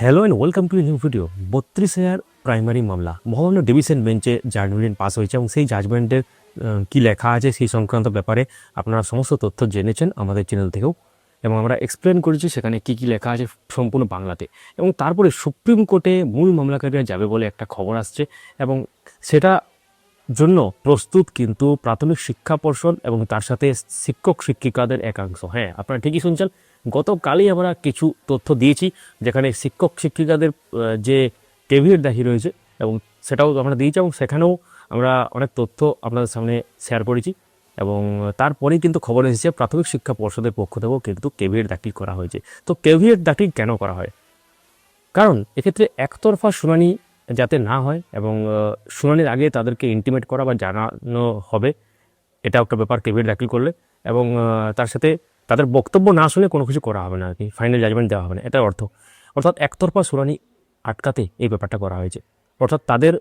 Hello and welcome to new video বত্রিশ হাজার primary মামলা। মহামান্য ডিভিশন বেঞ্চে জাজমেন্ট পাস হয়েছে এবং সেই জাজমেন্টের কী লেখা আছে সেই সংক্রান্ত ব্যাপারে আপনারা সমস্ত তথ্য জেনেছেন আমাদের চ্যানেল থেকেও। এবং আমরা এক্সপ্লেন করেছি সেখানে কী কী লেখা আছে সম্পূর্ণ বাংলাতে। এবং তারপরে সুপ্রিম কোর্টে মূল মামলাকারীরা যাবে বলে একটা খবর আসছে এবং সেটা জন্য প্রস্তুত কিন্তু প্রাথমিক শিক্ষা পর্ষদ এবং তার সাথে শিক্ষক শিক্ষিকাদের একাংশ। হ্যাঁ আপনারা ঠিকই শুনছেন। গতকালই আমরা কিছু তথ্য দিয়েছি, যেখানে শিক্ষক শিক্ষিকাদের যে কেভিএর দাহি রয়েছে এবং সেটাও আমরা দিয়েছি এবং সেখানেও আমরা অনেক তথ্য আপনাদের সামনে শেয়ার করেছি এবং তারপরেই কিন্তু খবর এসেছে, প্রাথমিক শিক্ষা পর্ষদের পক্ষ থেকেও কিন্তু কেভিএর দাখিল করা হয়েছে। তো কেভিএর দাখিল কেন করা হয়? কারণ এক্ষেত্রে একতরফা শুনানি যাতে না হয় এবং শুনানির আগে তাদেরকে ইন্টিমেট করা বা জানানো হবে এটা একটা ব্যাপার কেবির দাখিল করলে এবং তার সাথে তাদের বক্তব্য না শুনে কোনো কিছু করা হবে না আর কি ফাইনাল জাজমেন্ট দেওয়া হবে না, এটার অর্থ। অর্থাৎ একতরফা শুনানি আটকাতে এই ব্যাপারটা করা হয়েছে। অর্থাৎ তাদের,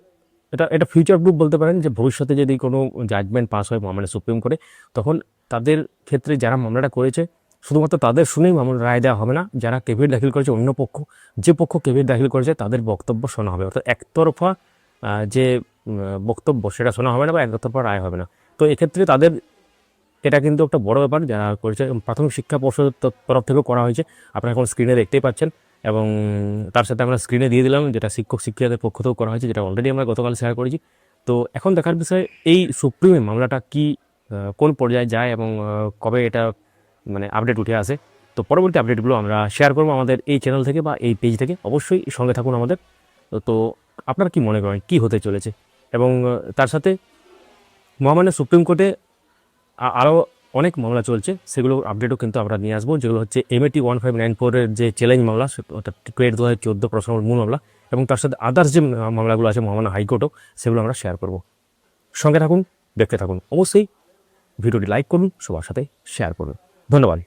এটা এটা ফিউচার প্রুফ বলতে পারেন যে ভবিষ্যতে যদি কোনো জাজমেন্ট পাস হয় মানে সুপ্রিম কোর্টে তখন তাদের ক্ষেত্রে যারা মামলাটা করেছে শুধুমাত্র তাদের শুনেই মামলা রায় দেওয়া হবে না, যারা কেভির দাখিল করেছে অন্য পক্ষ, যে পক্ষ কেভির দাখিল করেছে তাদের বক্তব্য শোনা হবে। অর্থাৎ একতরফা যে বক্তব্য সেটা শোনা হবে না বা একতরফা রায় হবে না। তো এক্ষেত্রে তাদের, এটা কিন্তু একটা বড় ব্যাপার যারা করেছে প্রাথমিক শিক্ষা পর্ষদের তরফ থেকেও করা হয়েছে। আপনারা এখন স্ক্রিনে দেখতেই পাচ্ছেন, এবং তার সাথে আমরা স্ক্রিনে দিয়ে দিলাম, যেটা শিক্ষক শিক্ষিকাদের পক্ষ থেকেও করা হয়েছে, যেটা অলরেডি আমরা গতকাল শেয়ার করেছি। তো এখন দেখার বিষয়, এই সুপ্রিমে মামলাটা কি কোন পর্যায়ে যায় এবং কবে এটা মানে আপডেট উঠে আসে। তো পরবর্তী আপডেটগুলো আমরা শেয়ার করব আমাদের এই চ্যানেল থেকে বা এই পেজ থেকে। অবশ্যই সঙ্গে থাকুন আমাদের। তো- আপনারা কি মনে করেন, কি হতে চলেছে? এবং তার সাথে মহামান্য সুপ্রিম কোর্টে আরও অনেক মামলা চলছে। সেগুলো আপডেটও কিন্তু আমরা নিয়ে আসব। যেগুলো হচ্ছে এমএটি ওয়ান ফাইভ নাইন ফোরের যে চ্যালেঞ্জ মামলা ওটা টুয়েট দু হাজার চোদ্দ প্রশ্ন মূল মামলা এবং তার সাথে আদার্স যে মামলাগুলো আছে, মহামান্য হাইকোর্টও, সেগুলো আমরা শেয়ার করব। সঙ্গে থাকুন, দেখতে থাকুন। অবশ্যই ভিডিওটি লাইক করুন, সবার সাথে শেয়ার করুন। ধন্যবাদ